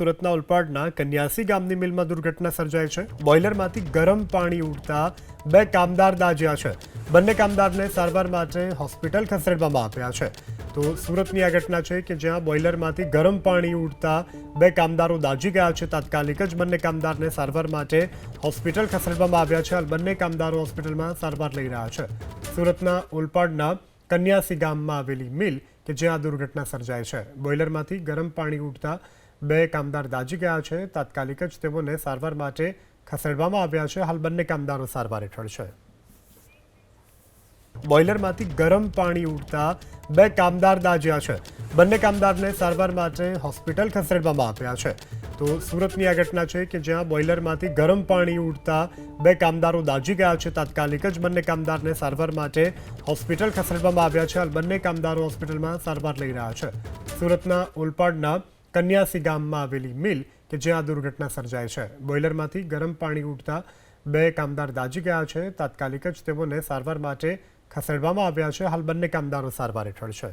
સુરતના ઉલપાડના કન્યાસી ગામની મિલમાં દુર્ઘટના સર્જાઈ છે. બોઇલરમાંથી ગરમ પાણી ઉડતા બે કામદાર દાઝ્યા છે. બંને કામદારને સારવાર માટે હોસ્પિટલ ખસેડવામાં આવ્યા છે. તો સુરતની આ ઘટના છે કે જ્યાં બોઇલરમાંથી ગરમ પાણી ઉડતા બે કામદારો દાજી ગયા છે. તાત્કાલિક જ બંને કામદારને સારવાર માટે હોસ્પિટલ ખસેડવામાં આવ્યા છે. હાલ બંને કામદારો હોસ્પિટલમાં સારવાર લઈ રહ્યા છે. સુરતના ઉલપાડના કન્યાસી ગામમાં આવેલી મિલ કે જ્યાં આ દુર્ઘટના સર્જાય છે. બોઇલરમાંથી ગરમ પાણી ઉડતા બે કામદાર દાઝી ગયા છે. તાત્કાલિક જ તેઓને સારવાર માટે ખસેડવામાં આવ્યા છે. હાલ બંને કામદારો સારવાર હેઠળ છે. બોઇલરમાંથી ગરમ પાણી ઉડતા બે કામદાર દાજ્યા છે. બંને કામદારને સારવાર માટે હોસ્પિટલ ખસેડવામાં આવ્યા છે. તો સુરતની આ ઘટના છે કે જ્યાં બોઇલરમાંથી ગરમ પાણી ઉડતા બે કામદારો દાજી ગયા છે. તાત્કાલિક જ બંને કામદારને સારવાર માટે હોસ્પિટલ ખસેડવામાં આવ્યા છે. હાલ બંને કામદારો હોસ્પિટલમાં સારવાર લઈ રહ્યા છે. સુરતના ઉલપાડના કન્યાસી ગામમાં આવેલી મિલ કે જ્યાં દુર્ઘટના સર્જાય છે. બોઇલરમાંથી ગરમ પાણી ઉઠતા બે કામદાર દાઝી ગયા છે. તાત્કાલિક જ તેઓને સારવાર માટે ખસેડવામાં આવ્યા છે. હાલ બંને કામદારો સારવાર હેઠળ છે.